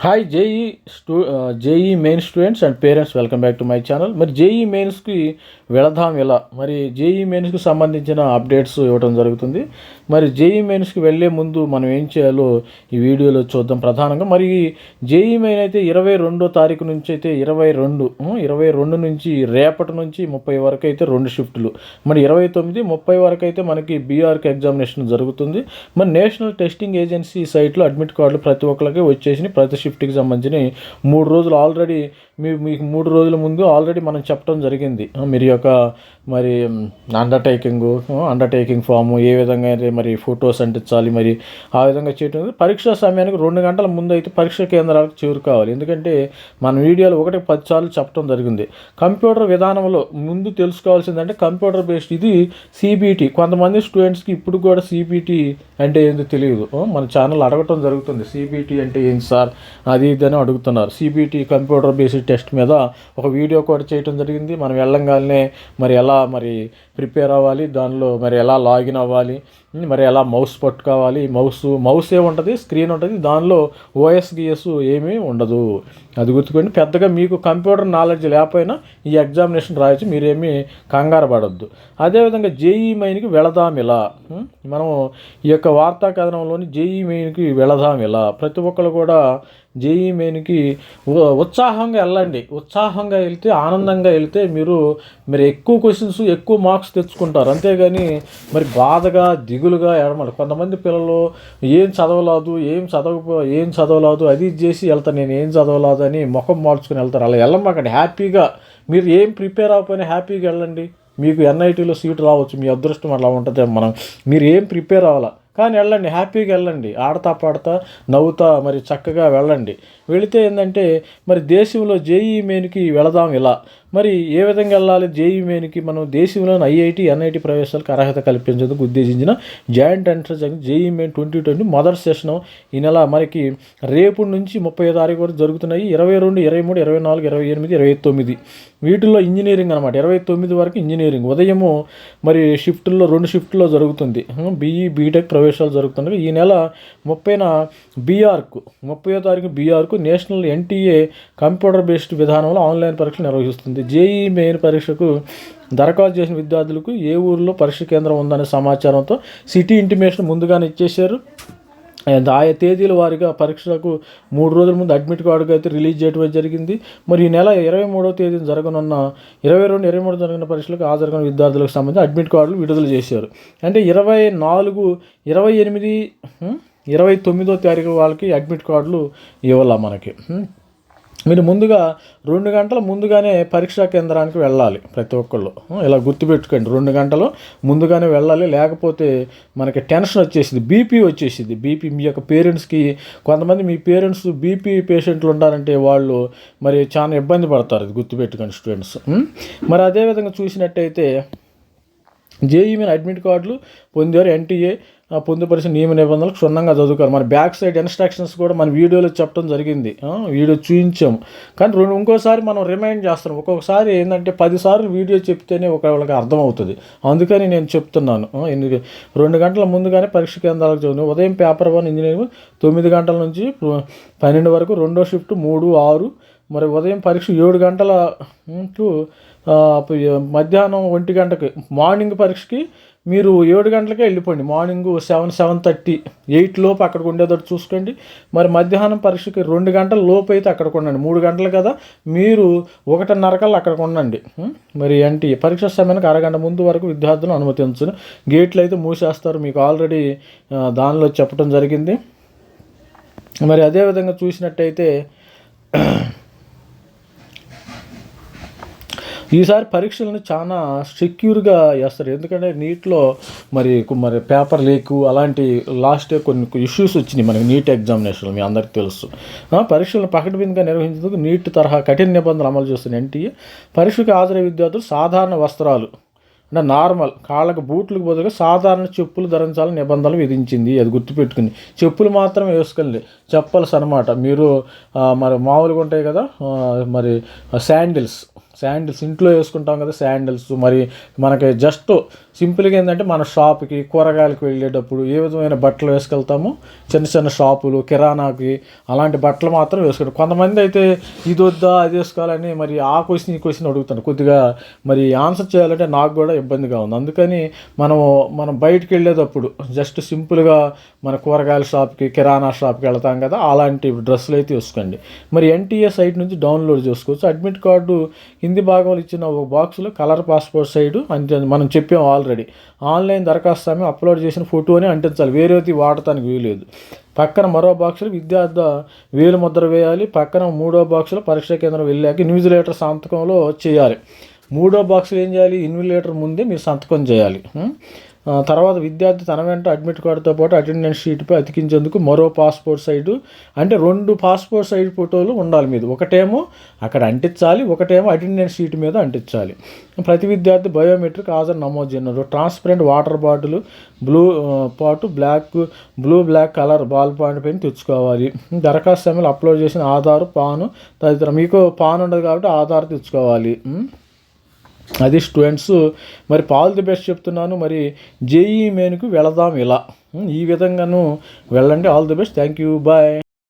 Hi JEE stu JEE main students and parents welcome back to my channel మరి JEE మెయిన్స్కి వెళదాం ఎలా? మరి జేఈ మెయిన్స్కి సంబంధించిన అప్డేట్స్ ఇవ్వడం జరుగుతుంది. మరి జేఈ మెయిన్స్కి వెళ్ళే ముందు మనం ఏం చేయాలో ఈ వీడియోలో చూద్దాం ప్రధానంగా. మరి జేఈ మెయిన్ అయితే ఇరవై రెండో తారీఖు నుంచి అయితే ఇరవై రెండు ఇరవై రెండు నుంచి రేపటి నుంచి ముప్పై వరకు అయితే రెండు షిఫ్ట్లు. మరి ఇరవై తొమ్మిది ముప్పై వరకు అయితే మనకి బీఆర్కి ఎగ్జామినేషన్ జరుగుతుంది. మరి నేషనల్ టెస్టింగ్ ఏజెన్సీ సైట్లో అడ్మిట్ కార్డులు ప్రతి ఒక్కరికి వచ్చేసి ప్రతి షిఫ్ట్కి సంబంధించి మూడు రోజులు ఆల్రెడీ మీ మీకు మూడు రోజుల ముందు ఆల్రెడీ మనం చెప్పడం జరిగింది. మీరు యొక్క మరి అండర్టేకింగ్ అండర్టేకింగ్ ఫామ్ ఏ విధంగా అయితే మరి ఫొటోస్ అంటించాలి మరి ఆ విధంగా చేయటం పరీక్ష సమయానికి రెండు గంటల ముందు అయితే పరీక్ష కేంద్రాలకు చేరు కావాలి. ఎందుకంటే మన వీడియోలు ఒకటి పది సార్లు చెప్పడం జరిగింది. కంప్యూటర్ విధానంలో ముందు తెలుసుకోవాల్సిందంటే కంప్యూటర్ బేస్డ్ ఇది సిబిటి కొంతమంది స్టూడెంట్స్కి ఇప్పుడు కూడా సిబిటి అంటే ఏందో తెలియదు. మన ఛానల్ అడగటం జరుగుతుంది. సిబిటి అంటే ఏంటి సార్? అది ఇది అని అడుగుతున్నారు. సిబిటి కంప్యూటర్ బేస్డ్ టెస్ట్ మీద ఒక వీడియో కూడా చేయటం జరిగింది. మనం వెళ్ళంగానే మరి ఎలా మరి ప్రిపేర్ అవ్వాలి దానిలో మరి ఎలా లాగిన్ అవ్వాలి మరి ఎలా మౌస్ పట్టుకోవాలి మౌస్ మౌస్ ఏ ఉంటుంది స్క్రీన్ ఉంటుంది దానిలో ఓఎస్ గిఎస్ ఏమీ ఉండదు. అది గుర్తుకోండి. పెద్దగా మీకు కంప్యూటర్ నాలెడ్జ్ లేకపోయినా ఈ ఎగ్జామినేషన్ రాయొచ్చు మీరేమీ కంగారు పడద్దు. అదేవిధంగా జేఈ మెయిన్కి వెళదాం ఇలా. మనం ఈ యొక్క వార్తా కథనంలోని జేఈ మెయిన్కి వెళదాం ఇలా. ప్రతి ఒక్కరు కూడా జేఈ మెయిన్కి ఉ- ఉత్సాహంగా వెళ్ళండి. ఉత్సాహంగా వెళ్తే ఆనందంగా వెళ్తే మీరు మీరు ఎక్కువ క్వశ్చన్స్ ఎక్కువ మార్క్స్ తెచ్చుకుంటారు. అంతేగాని మరి బాధగా దిగులుగా ఎడమలు కొంతమంది పిల్లలు ఏం చదవలేదు ఏం చదవకపో ఏం చదవలేదు అది ఇది చేసి వెళ్తాను నేను ఏం చదవలేదు అని ముఖం మార్చుకుని వెళ్తారు. అలా వెళ్ళమాకండి. హ్యాపీగా మీరు ఏం ప్రిపేర్ అవ్వకపోయినా హ్యాపీగా వెళ్ళండి. మీకు ఎన్ఐటీలో సీట్ రావచ్చు. మీ అదృష్టం అలా ఉంటుంది మనం. మీరు ఏం ప్రిపేర్ అవ్వాలి? కానీ వెళ్ళండి హ్యాపీగా వెళ్ళండి. ఆడతా పాడతా నవ్వుతా మరి చక్కగా వెళ్ళండి. వెళితే ఏంటంటే మరి దేశంలో జేఈ మెయిన్కి వెళదాం ఇలా. మరి ఏ విధంగా వెళ్ళాలి? జేఈ మెయిన్కి మనం దేశంలోని ఐఐటి ఎన్ఐటి ప్రవేశాలకు అర్హత కల్పించేందుకు ఉద్దేశించిన joint entrance JEE main twenty twenty మొదటి సెషన్ ఈ నెల మనకి రేపు నుంచి ముప్పై తారీఖు వరకు జరుగుతున్నాయి. ఇరవై రెండు ఇరవై మూడు ఇరవై నాలుగు ఇరవై ఎనిమిది ఇరవై తొమ్మిది. వీటిల్లో ఇంజనీరింగ్ అనమాట ఇరవై తొమ్మిది వరకు ఇంజనీరింగ్. ఉదయము మరి షిఫ్ట్లో రెండు షిఫ్ట్లో జరుగుతుంది. బీఈ బీటెక్ ప్రవేశాలు జరుగుతున్నాయి ఈ నెల ముప్పైన బీఆర్కు ముప్పై తారీఖు బీఆర్కు నేషనల్ ఎన్టీఏ కంప్యూటర్ బేస్డ్ విధానంలో ఆన్లైన్ పరీక్షలు నిర్వహిస్తుంది. జేఈ మెయిన్ పరీక్షకు దరఖాస్తు చేసిన విద్యార్థులకు ఏ ఊరిలో పరీక్ష కేంద్రం ఉందనే సమాచారంతో సిటీ ఇంటిమేషన్ ముందుగానే ఇచ్చేశారు. ఆయా తేదీల వారిగా పరీక్షలకు మూడు రోజుల ముందు అడ్మిట్ కార్డుగా అయితే రిలీజ్ చేయడం జరిగింది. మరి ఈ నెల ఇరవై మూడవ తేదీన జరగనున్న ఇరవై రెండు ఇరవై మూడు జరిగిన పరీక్షలకు హాజరుగా విద్యార్థులకు సంబంధించి అడ్మిట్ కార్డులు విడుదల చేశారు. అంటే ఇరవై నాలుగు ఇరవై ఎనిమిది ఇరవై తొమ్మిదో తారీఖు వాళ్ళకి అడ్మిట్ కార్డులు ఇవ్వాల మనకి. మీరు ముందుగా రెండు గంటల ముందుగానే పరీక్షా కేంద్రానికి వెళ్ళాలి ప్రతి ఒక్కళ్ళు. ఇలా గుర్తుపెట్టుకోండి. రెండు గంటలు ముందుగానే వెళ్ళాలి. లేకపోతే మనకి టెన్షన్ వచ్చేసింది. బీపీ వచ్చేసింది. బీపీ మీ యొక్క పేరెంట్స్కి కొంతమంది మీ పేరెంట్స్ బీపీ పేషెంట్లు ఉంటారంటే వాళ్ళు మరి చాలా ఇబ్బంది పడతారు. ఇది గుర్తుపెట్టుకోండి స్టూడెంట్స్. మరి అదేవిధంగా చూసినట్టయితే జేఈ మీద అడ్మిట్ కార్డులు పొందారు ఎన్టీఏ పొందుపరిచిన నియమ నిబంధనలు క్షుణ్ణంగా చదువుకోరు మన బ్యాక్ సైడ్ ఇన్స్ట్రక్షన్స్ కూడా మన వీడియోలో చెప్పడం జరిగింది. వీడియో చూపించాము కానీ రెండు ఇంకోసారి మనం రిమైండ్ చేస్తాం ఒక్కొక్కసారి ఏంటంటే పదిసార్లు వీడియో చెప్తేనే ఒకవేళకి అర్థమవుతుంది. అందుకని నేను చెప్తున్నాను. ఎందుకు రెండు గంటల ముందుగానే పరీక్ష కేంద్రాలకు చదువు ఉదయం పేపర్ వన్ ఇంజనీరింగ్ తొమ్మిది గంటల నుంచి పన్నెండు వరకు రెండో షిఫ్ట్ మూడు ఆరు మరి ఉదయం పరీక్ష ఏడు గంటల టు మధ్యాహ్నం ఒంటి గంటకి మార్నింగ్ పరీక్షకి మీరు ఏడు గంటలకే వెళ్ళిపోండి. Morning seven seven thirty eight లోపు అక్కడికి ఉండేటట్టు చూసుకోండి. మరి మధ్యాహ్నం పరీక్షకి రెండు గంటల లోపు అయితే అక్కడికి ఉండండి. మూడు గంటలు కదా మీరు ఒకటిన్నర కల్లా అక్కడికి ఉండండి. మరి ఏంటి పరీక్ష సమయానికి అరగంట ముందు వరకు విద్యార్థులను అనుమతించను. గేట్లు అయితే మూసేస్తారు. మీకు ఆల్రెడీ దానిలో చెప్పడం జరిగింది. మరి అదేవిధంగా చూసినట్టయితే ఈసారి పరీక్షలను చాలా సెక్యూర్గా వేస్తారు. ఎందుకంటే నీట్లో మరి మరి పేపర్ లీక్ అలాంటి లాస్ట్ కొన్ని ఇష్యూస్ వచ్చినాయి మనకి నీట్ ఎగ్జామినేషన్ మీ అందరికీ తెలుసు. ఆ, పరీక్షలను పకడ్బందీగా నిర్వహించేందుకు నీట్ తరహా కఠిన నిబంధనలు అమలు చేస్తున్న ఎన్టీఏ పరీక్షకు హాజరయ్యే విద్యార్థులు సాధారణ వస్త్రాలు అంటే నార్మల్ కాళ్ళకు బూట్లకు బదులుగా సాధారణ చెప్పులు ధరించాలని నిబంధనలు విధించింది. అది గుర్తుపెట్టుకుని చెప్పులు మాత్రమే వేసుకోండి. చెప్పల్స్ అనమాట మీరు మరి మామూలుగా ఉంటాయి కదా మరి శాండిల్స్. శాండిల్స్ ఇంట్లో వేసుకుంటాం కదా శాండిల్స్. మరి మనకి జస్ట్ సింపుల్గా ఏంటంటే మన షాప్కి కూరగాయలకు వెళ్ళేటప్పుడు ఏ విధమైన బట్టలు వేసుకెళ్తామో చిన్న చిన్న షాపులు కిరాణాకి అలాంటి బట్టలు మాత్రం వేసుకుంటాం. కొంతమంది అయితే ఇది వద్దా అది వేసుకోవాలని మరి ఆ క్వశ్చన్ ఈ క్వశ్చన్ అడుగుతాను కొద్దిగా మరి ఆన్సర్ చేయాలంటే నాకు కూడా ఇబ్బందిగా ఉంది. అందుకని మనం మనం బయటకు వెళ్ళేటప్పుడు జస్ట్ సింపుల్గా మన కూరగాయల షాప్కి కిరాణా షాప్కి వెళ్తాం కదా అలాంటి డ్రెస్సులు అయితే వేసుకోండి. మరి ఎన్టీఏ సైట్ నుంచి డౌన్లోడ్ చేసుకోవచ్చు. అడ్మిట్ కార్డు హిందీ భాగంలో ఇచ్చిన ఒక బాక్స్లో కలర్ పాస్పోర్ట్ సైడ్ అంటే మనం చెప్పాం ఆల్రెడీ. ఆన్లైన్ దరఖాస్తు సమయం అప్లోడ్ చేసిన ఫోటోని అంటించాలి. వేరేది వాడటానికి వీలేదు పక్కన మరో బాక్స్లో విద్యార్థి వేలు ముద్ర వేయాలి. పక్కన మూడో బాక్స్లో పరీక్ష కేంద్రం వెళ్ళాక ఇన్విజిలేటర్ సంతకంలో చేయాలి. మూడో బాక్సులు ఏం చేయాలి? ఇన్విలేటర్ ముందే మీరు సంతకం చేయాలి. తర్వాత విద్యార్థి తన వెంట అడ్మిట్ కార్డుతో పాటు అటెండెన్స్ షీట్పై అతికించేందుకు మరో పాస్పోర్ట్ సైజు అంటే రెండు పాస్పోర్ట్ సైడ్ ఫోటోలు ఉండాలి మీద. ఒకటేమో అక్కడ అంటించాలి ఒకటేమో అటెండెన్స్ షీట్ మీద అంటించాలి. ప్రతి విద్యార్థి బయోమెట్రిక్ హాజరు నమోదు చేయనున్నారు. ట్రాన్స్పరెంట్ వాటర్ బాటిల్ బ్లూ పాటు black blue black colour ball point పైన తెచ్చుకోవాలి. దరఖాస్తు సమయంలో అప్లోడ్ చేసిన ఆధార్ పాను తదితర మీకు పాన్ ఉండదు కాబట్టి ఆధార్ తెచ్చుకోవాలి. అది స్టూడెంట్స్. మరి పాల్ ది బెస్ట్ చెప్తున్నాను. మరి జేఈ మెయిన్కు వెళదాం ఇలా. ఈ విధంగాను వెళ్ళండి. All the best. Thank you bye.